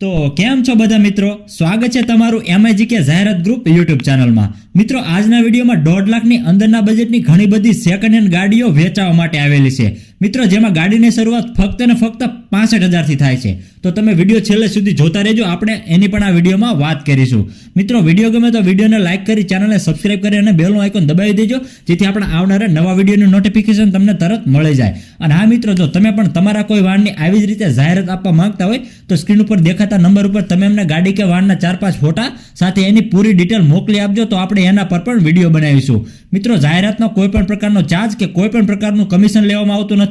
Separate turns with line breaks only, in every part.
તો કેમ છો બધા મિત્રો? સ્વાગત છે તમારું એમઆઈજી જાહેરાત ગ્રુપ યુટ્યુબ ચેનલમાં. મિત્રો, આજના વિડીયોમાં દોઢ લાખની અંદરના બજેટની ઘણી બધી સેકન્ડ હેન્ડ ગાડીઓ વેચાવા માટે આવેલી છે. મિત્રો, જેમાં ગાડીની શરૂઆત ફક્ત ને ફક્ત પાસઠ હજારથી થાય છે. તો તમે વીડિયો છેલ્લે સુધી જોતા રહેજો. આપણે એની પણ આ વિડીયોમાં વાત કરીશું. મિત્રો, વીડિયો ગમે તો વિડીયોને લાઇક કરી, ચેનલને સબસ્ક્રાઇબ કરી અને બેલનું આઇકોન દબાવી દેજો, જેથી આપણે આવનારા નવા વિડીયોનું નોટિફિકેશન તમને તરત મળી જાય. અને હા, મિત્રો, જો તમે પણ તમારા કોઈ વાહનની આવી જ રીતે જાહેરાત આપવા માંગતા હોય, તો સ્ક્રીન ઉપર દેખાતા નંબર ઉપર તમે એમને ગાડી કે વાહનના ચાર પાંચ ફોટા સાથે એની પૂરી ડિટેલ મોકલી આપજો, તો આપણે એના પર પણ વીડિયો બનાવીશું. મિત્રો, જાહેરાતનો કોઈ પણ પ્રકારનો ચાર્જ કે કોઈ પણ પ્રકારનું કમિશન લેવામાં આવતું નથી.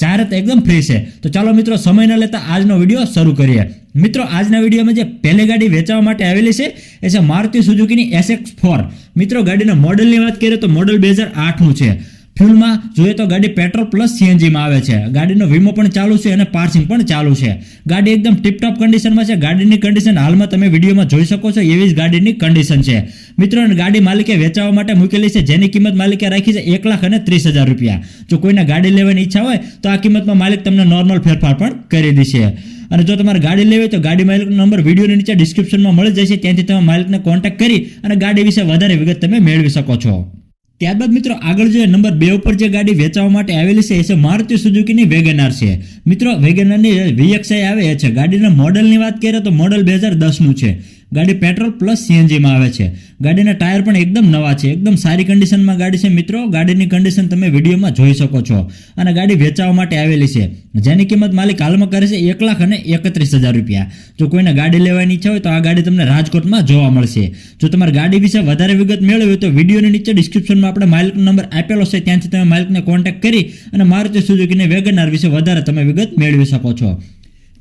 જાહેરાત એકદમ ફ્રી છે. તો ચાલો મિત્રો, સમય ન લેતા આજનો વીડિયો શરૂ કરીએ. મિત્રો, આજના વિડીયોમાં જે પહેલી ગાડી વેચવા માટે આવેલી છે, એ છે મારુતિ સુઝુકીની એસએક્સ ફોર મિત્રો, ગાડીના મોડલની વાત કરીએ તો મોડલ બે હજાર આઠનું છે. ફ્યુલમાં જોઈએ તો ગાડી પેટ્રોલ પ્લસ સીએનજીમાં આવે છે. ગાડીનો વીમો પણ ચાલુ છે અને પાર્સિંગ પણ ચાલુ છે. ગાડી એકદમ ટીપટોપ કન્ડિશનમાં છે. ગાડીની કન્ડિશન હાલમાં તમે વિડીયોમાં જોઈ શકો છો એવી જ ગાડીની કન્ડિશન છે. મિત્રો ગાડી માલિકે વેચાવા માટે મૂકેલી છે. જેની કિંમત માલિકે રાખી છે એક લાખ અને ત્રીસ હજાર રૂપિયા. જો કોઈને ગાડી લેવાની ઈચ્છા હોય, તો આ કિંમતમાં માલિક તમને નોર્મલ ફેરફાર પણ કરી દેશે. અને જો તમારે ગાડી લેવી તો ગાડી માલિકનો નંબર વિડીયોની નીચે ડિસ્ક્રિપ્શનમાં મળી જશે. ત્યાંથી તમે માલિકને કોન્ટેક્ટ કરી અને ગાડી વિશે વધારે વિગત તમે મેળવી શકો છો. ત્યારબાદ મિત્રો આગળ જોઈએ નંબર બે ઉપર જે ગાડી વેચવા માટે આવેલી છે, એ છે મારુતિ સુઝુકીની વેગનાર છે. મિત્રો વેગનારની વીએક્સઆઈ આવે છે. ગાડીના મોડલની વાત કરીએ તો મોડલ બે હજાર દસનું છે. ગાડી પેટ્રોલ પ્લસ સીએનજીમાં આવે છે. ગાડીના ટાયર પણ એકદમ નવા છે. એકદમ સારી કન્ડિશનમાં ગાડી છે મિત્રો. ગાડીની કન્ડિશન તમે વિડીયોમાં જોઈ શકો છો. અને ગાડી વેચાવા માટે આવેલી છે. જેની કિંમત માલિક હાલમાં કરે છે એક લાખ અને એકત્રીસ હજાર રૂપિયા. જો કોઈને ગાડી લેવાની ઈચ્છા હોય તો આ ગાડી તમને રાજકોટમાં જોવા મળશે. જો તમારે ગાડી વિશે વધારે વિગત મેળવી હોય તો વિડીયોની નીચે ડિસ્ક્રિપ્શનમાં આપણે માલિકનો નંબર આપેલો છે. ત્યાંથી તમે માલિકને કોન્ટેક્ટ કરી અને મારુતિ સુઝુકીને વેગનાર વિશે વધારે તમે વિગત મેળવી શકો છો.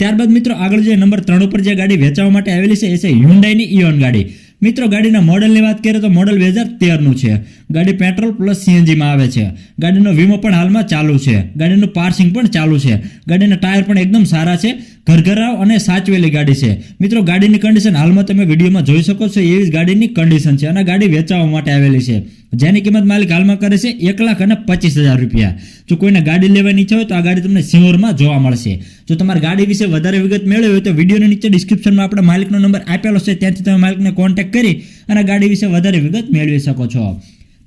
ત્યારબાદ મિત્રો આગળ જે નંબર ત્રણ ઉપર જે ગાડી વેચવા માટે આવેલી છે, એ છે હ્યુન્ડાઈની ઇયોન ગાડી. મિત્રો, ગાડીના મોડલની વાત કરીએ તો મોડલ બે હજાર તેરનું છે. ગાડી પેટ્રોલ પ્લસ સીએનજીમાં આવે છે. ગાડીનો વીમો પણ હાલમાં ચાલુ છે. ગાડીનું પાર્સિંગ પણ ચાલુ છે. ગાડીના ટાયર પણ એકદમ સારા છે. ઘરઘરાવ અને સાચવેલી ગાડી છે. મિત્રો, ગાડીની કન્ડિશન હાલમાં તમે વિડીયોમાં જોઈ શકો છો એવી જ ગાડીની કન્ડિશન છે અને ગાડી વેચાવા માટે આવેલી છે. જેની કિંમત માલિક હાલમાં કરે છે એક લાખ અને પચીસ હજાર રૂપિયા. જો કોઈને ગાડી લેવાની ઈચ્છા હોય તો આ ગાડી તમને સિંહોરમાં જોવા મળશે. જો તમારે ગાડી વિશે વધારે વિગત મેળવી હોય તો વિડીયોની નીચે ડિસ્ક્રિપ્શનમાં આપણે માલિકનો નંબર આપેલો છે. ત્યાંથી તમે માલિકને કોન્ટેક્ટ કરી અને ગાડી વિશે વધારે વિગત મેળવી શકો છો.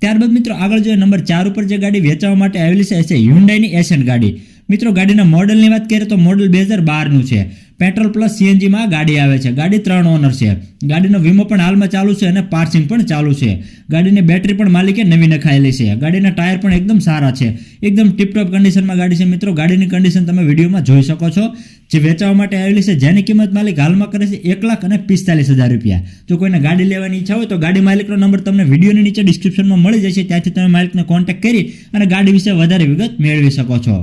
ત્યારબાદ મિત્રો આગળ જોઈએ નંબર ચાર ઉપર જે ગાડી વેચવા માટે આવેલી છે એ છે હ્યુન્ડાઈની એશિયન ગાડી. મિત્રો ગાડીના મોડલની વાત કરીએ તો મોડલ બે હજાર બારનું છે. પેટ્રોલ પ્લસ સીએનજીમાં ગાડી આવે છે. ગાડી ત્રણ ઓનર છે. ગાડીનો વીમો પણ હાલમાં ચાલુ છે અને પાર્સિંગ પણ ચાલુ છે. ગાડીની બેટરી પણ માલિકે નવી નખાયેલી છે. ગાડીના ટાયર પણ એકદમ સારા છે. એકદમ ટીપટોપ કન્ડિશનમાં ગાડી છે. મિત્રો, ગાડીની કન્ડિશન તમે વિડીયોમાં જોઈ શકો છો. જે વેચાવા માટે આવેલી છે, જેની કિંમત માલિક હાલમાં કરે છે એક લાખ અને પિસ્તાલીસ હજાર રૂપિયા. જો કોઈને ગાડી લેવાની ઈચ્છા હોય તો ગાડી માલિકનો નંબર તમને વિડીયોની નીચે ડિસ્ક્રિપ્શનમાં મળી જશે. ત્યાંથી તમે માલિકને કોન્ટેક્ટ કરી અને ગાડી વિશે વધારે વિગત મેળવી શકો છો.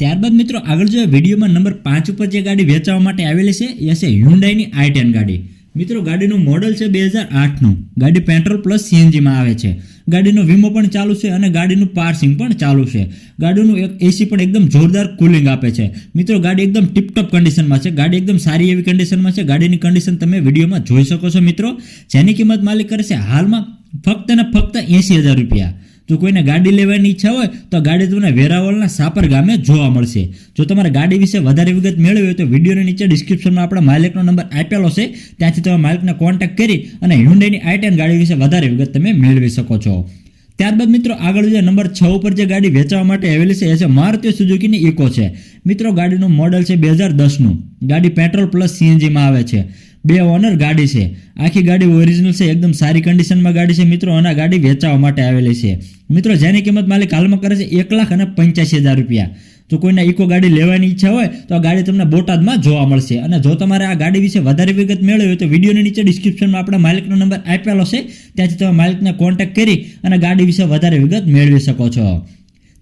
ત્યારબાદ મિત્રો આગળ જો વિડીયોમાં નંબર પાંચ ઉપર જે ગાડી વેચવા માટે આવેલી છે, એ છે હ્યુન્ડાઈની આઈ ટેન ગાડી. મિત્રો ગાડીનું મોડલ છે બે હજાર આઠનું. ગાડી પેટ્રોલ પ્લસ સીએનજીમાં આવે છે. ગાડીનો વીમો પણ ચાલુ છે અને ગાડીનું પાર્સિંગ પણ ચાલુ છે. ગાડીનું એક એસી પણ એકદમ જોરદાર કુલિંગ આપે છે. મિત્રો ગાડી એકદમ ટિપટોપ કન્ડિશનમાં છે. ગાડી એકદમ સારી એવી કન્ડિશનમાં છે. ગાડીની કન્ડિશન તમે વિડીયોમાં જોઈ શકો છો મિત્રો. જેની કિંમત માલિક કરશે હાલમાં ફક્ત ને ફક્ત એંસી હજાર રૂપિયા. જો કોઈને ગાડી લેવાની ઈચ્છા હોય, તો ગાડી તમને વેરાવળના સાપર ગામે જોવા મળશે. જો તમારે ગાડી વિશે વધારે વિગત મેળવી હોય તો વિડીયોની નીચે ડિસ્ક્રિપ્શનમાં આપણે માલિકનો નંબર આપેલો છે. ત્યાંથી તમે માલિકને કોન્ટેક્ટ કરી અને હ્યુન્ડાઈની આઈ ટેન ગાડી વિશે વધારે વિગત તમે મેળવી શકો છો. ત્યારબાદ મિત્રો, આગળ જે નંબર છ ઉપર જે ગાડી વેચવા માટે આવેલી છે, એ છે મારુતિ સુઝુકીની ઇકો છે. મિત્રો, ગાડીનું મોડલ છે બે હજાર દસનું. ગાડી પેટ્રોલ પ્લસ સીએનજીમાં આવે છે. બે ઓનર ગાડી છે. આખી ગાડી ઓરિજિનલ છે, એકદમ સારી કન્ડિશનમાં ગાડી છે. મિત્રો અને ગાડી વેચાવા માટે આવેલી છે. મિત્રો, જેની કિંમત માલિક હાલમાં કરે છે, એક લાખ અને પંચ્યાસી હજાર રૂપિયા. તો કોઈને ઇકો ગાડી લેવાની ઈચ્છા હોય, તો આ ગાડી તમને બોટાદમાં જોવા મળશે. અને જો તમારે આ ગાડી વિશે વધારે વિગત મેળવી હોય, તો વિડીયોની નીચે ડિસ્ક્રિપ્શનમાં આપણે માલિકનો નંબર આપેલો છે. ત્યાંથી તમે માલિકને કોન્ટેક્ટ કરી અને ગાડી વિશે વધારે વિગત મેળવી શકો છો.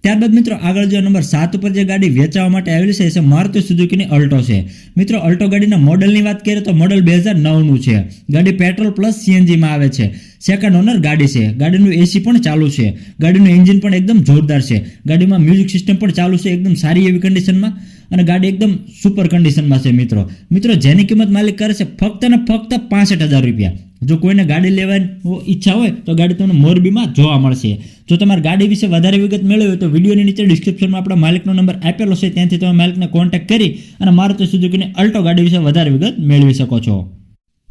ત્યારબાદ મિત્રો આગળ જો નંબર સાત ઉપર જે ગાડી વેચાવા માટે આવેલી છે, એ મારુતિ સુઝુકીની અલ્ટો છે. મિત્રો અલ્ટો ગાડીના મોડલની વાત કરીએ તો મોડલ બે હજાર નવનું છે. ગાડી પેટ્રોલ પ્લસ સીએનજીમાં આવે છે. સેકન્ડ ઓનર ગાડી છે. ગાડીનું એસી પણ ચાલુ છે. ગાડીનું એન્જિન પણ એકદમ જોરદાર છે. ગાડીમાં મ્યુઝિક સિસ્ટમ પણ ચાલુ છે એકદમ સારી એવી કન્ડિશનમાં અને ગાડી એકદમ સુપર કન્ડિશનમાં છે મિત્રો. મિત્રો જેની કિંમત માલિક કરે છે ફક્ત ને ફક્ત પાસઠ હજાર રૂપિયા. જો કોઈને ગાડી લેવાની ઈચ્છા હોય તો ગાડી તમને મોરબીમાં જોવા મળશે. જો તમારે ગાડી વિશે વધારે વિગત મેળવી હોય તો વિડીયોની નીચે ડિસ્ક્રિપ્શનમાં આપણા માલિકનો નંબર આપેલો છે, ત્યાંથી તમે માલિકને કોન્ટેક્ટ કરી અને મારુતિ સુઝુકીની અલ્ટો ગાડી વિશે વધારે વિગત મેળવી શકો છો.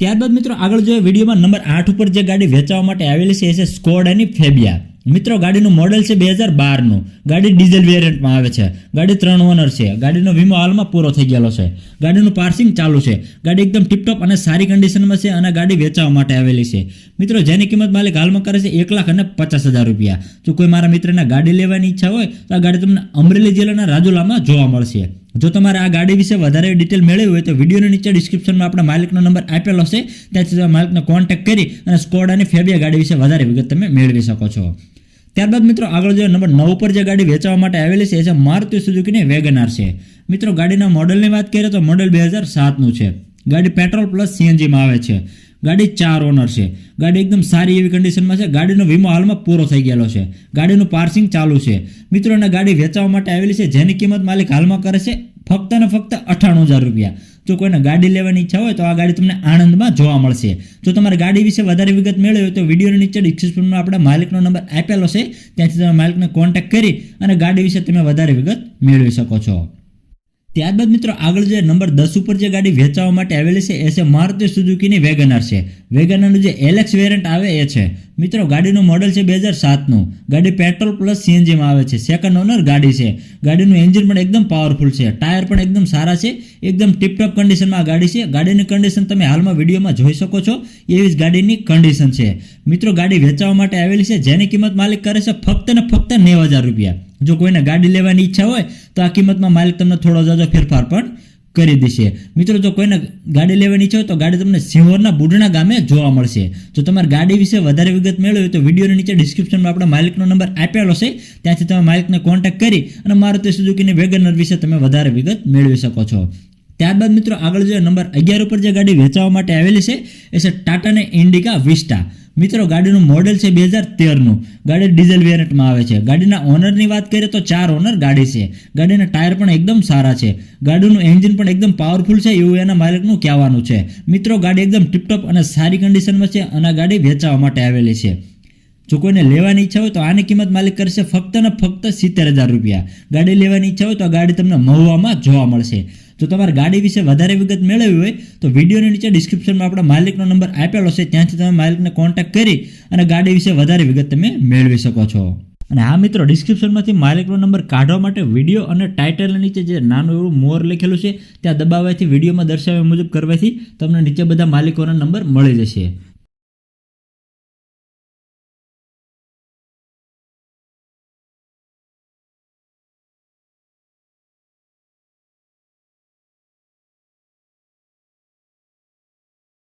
ત્યારબાદ મિત્રો આગળ જોઈએ વિડીયોમાં નંબર આઠ ઉપર જે ગાડી વેચવા માટે આવેલી છે, એ છે અને ફેબિયા. મિત્રો, ગાડીનું મોડેલ છે બે હજાર બારનું. ગાડી ડીઝલ વેરિયન્ટમાં આવે છે. ગાડી ત્રણ ઓનર છે. ગાડીનો વીમો હાલમાં પૂરો થઈ ગયેલો છે. ગાડીનું પાર્સિંગ ચાલુ છે. ગાડી એકદમ ટીપટોપ અને સારી કન્ડિશનમાં છે અને ગાડી વેચાવા માટે આવેલી છે. મિત્રો, જેની કિંમત માલિક હાલમાં કરે છે એક લાખ અને પચાસ હજાર રૂપિયા. જો કોઈ મારા મિત્રને ગાડી લેવાની ઈચ્છા હોય, તો આ ગાડી તમને અમરેલી જિલ્લાના રાજુલામાં જોવા મળશે. જો તમારે આ ગાડી વિશે વધારે ડિટેલ મેળવી હોય, તો વિડીયોની નીચે ડિસ્ક્રિપ્શનમાં આપણા માલિકનો નંબર આપેલો છે. ત્યાંથી તમે માલિકને કોન્ટેક્ટ કરી અને સ્કોડ અને ફેબિયા ગાડી વિશે વધારે વિગત તમે મેળવી શકો છો. ત્યારબાદ મિત્રો આગળ જોઈએ નંબર નવ પર જે ગાડી વેચવા માટે આવેલી છે એ છે મારુતિ સુઝુકીની વેગનાર છે. મિત્રો ગાડીના મોડલની વાત કરીએ તો મોડલ બે હજાર સાતનું છે. ગાડી પેટ્રોલ પ્લસ સીએનજીમાં આવે છે. ગાડી ચાર ઓનર છે. ગાડી એકદમ સારી એવી કન્ડિશનમાં છે. ગાડીનો વીમો હાલમાં પૂરો થઈ ગયેલો છે. ગાડીનું પાર્સિંગ ચાલુ છે. મિત્રો અને ગાડી વેચવા માટે આવેલી છે. જેની કિંમત માલિક હાલમાં કરે છે ફક્ત ને ફક્ત અઠાણું હજાર રૂપિયા. જો કોઈને ગાડી લેવાની ઈચ્છા હોય તો આ ગાડી તમને આણંદમાં જોવા મળશે. જો તમારે ગાડી વિશે વધારે વિગત મેળવી હોય તો વિડીયોની નીચે ડિસ્ક્રિપ્શનમાં આપણે માલિકનો નંબર આપેલો છે. ત્યાંથી તમે માલિકને કોન્ટેક્ટ કરી અને ગાડી વિશે તમે વધારે વિગત મેળવી શકો છો. ત્યારબાદ મિત્રો આગળ જે નંબર દસ ઉપર જે ગાડી વેચવા માટે આવેલી છે, એ છે મારુતિ સુઝુકીની વેગનાર છે. વેગનારનું જે એલેક્સ વેરિયન્ટ આવે, એ છે. મિત્રો, ગાડીનું મોડલ છે બે હજાર સાતનું. ગાડી પેટ્રોલ પ્લસ સીએનજીમાં આવે છે. સેકન્ડ ઓનર ગાડી છે. ગાડીનું એન્જિન પણ એકદમ પાવરફુલ છે. ટાયર પણ એકદમ સારા છે. એકદમ ટિપટોપ કન્ડિશનમાં આ ગાડી છે. ગાડીની કન્ડિશન તમે હાલમાં વિડીયોમાં જોઈ શકો છો. એવી જ ગાડીની કન્ડિશન છે. મિત્રો, ગાડી વેચવા માટે આવેલી છે. જેની કિંમત માલિક કરે છે ફક્ત ને ફક્ત નેવ હજાર રૂપિયા. જો કોઈને ગાડી લેવાની ઈચ્છા હોય, તો આ કિંમતમાં માલિક તમને થોડો જાજો ફેરફાર પણ કરી દેશે. મિત્રો, જો કોઈને ગાડી લેવાની ઈચ્છા હોય, તો ગાડી તમને સિંહોરના બુડણા ગામે જોવા મળશે. જો તમારે ગાડી વિશે વધારે વિગત મેળવી હોય, તો વિડીયોની નીચે ડિસ્ક્રિપ્શનમાં આપણે માલિકનો નંબર આપેલો છે. ત્યાંથી તમે માલિકને કોન્ટેક્ટ કરી અને મારુતિ સુઝુકીની વેગનર વિશે તમે વધારે વિગત મેળવી શકો છો. ત્યારબાદ મિત્રો, આગળ જે નંબર અગિયાર ઉપર જે ગાડી વેચવા માટે આવેલી છે, એ છે ટાટાને ઇન્ડિકા વિસ્ટા મિત્રો, ગાડીનું મોડેલ છે બે હજાર તેરનું. ગાડી ડીઝલ વેરિયન્ટમાં આવે છે. ગાડીના ઓનરની વાત કરીએ તો ચાર ઓનર ગાડી છે. ગાડીના ટાયર પણ એકદમ સારા છે. ગાડીનું એન્જિન પણ એકદમ પાવરફુલ છે. એવું એના માલિકનું કહેવાનું છે. મિત્રો, ગાડી એકદમ ટિપટોપ અને સારી કન્ડિશનમાં છે અને ગાડી વેચાવા માટે આવેલી છે. જો કોઈને લેવાની ઈચ્છા હોય તો આની કિંમત માલિક કરશે ફક્ત ને ફક્ત સિત્તેર હજાર રૂપિયા. ગાડી લેવાની ઈચ્છા હોય તો આ ગાડી તમને મહુવામાં જોવા મળશે. જો તમારે ગાડી વિશે વધારે વિગત મેળવવી હોય તો વિડીયોની નીચે ડિસ્ક્રિપ્શનમાં આપણા માલિકનો નંબર આપેલો છે, ત્યાંથી તમે માલિકને કોન્ટેક્ટ કરી અને ગાડી વિશે વધારે વિગત તમે મેળવી શકો છો. અને આ મિત્રો ડિસ્ક્રિપ્શનમાંથી માલિકનો નંબર કાઢવા માટે વીડિયો અને ટાઇટલ નીચે જે નાનું એવું મોર લખેલું છે, ત્યાં દબાવવાથી વિડીયોમાં દર્શાવ્યા મુજબ કરવાથી તમને નીચે બધા માલિકોના નંબર મળી જશે.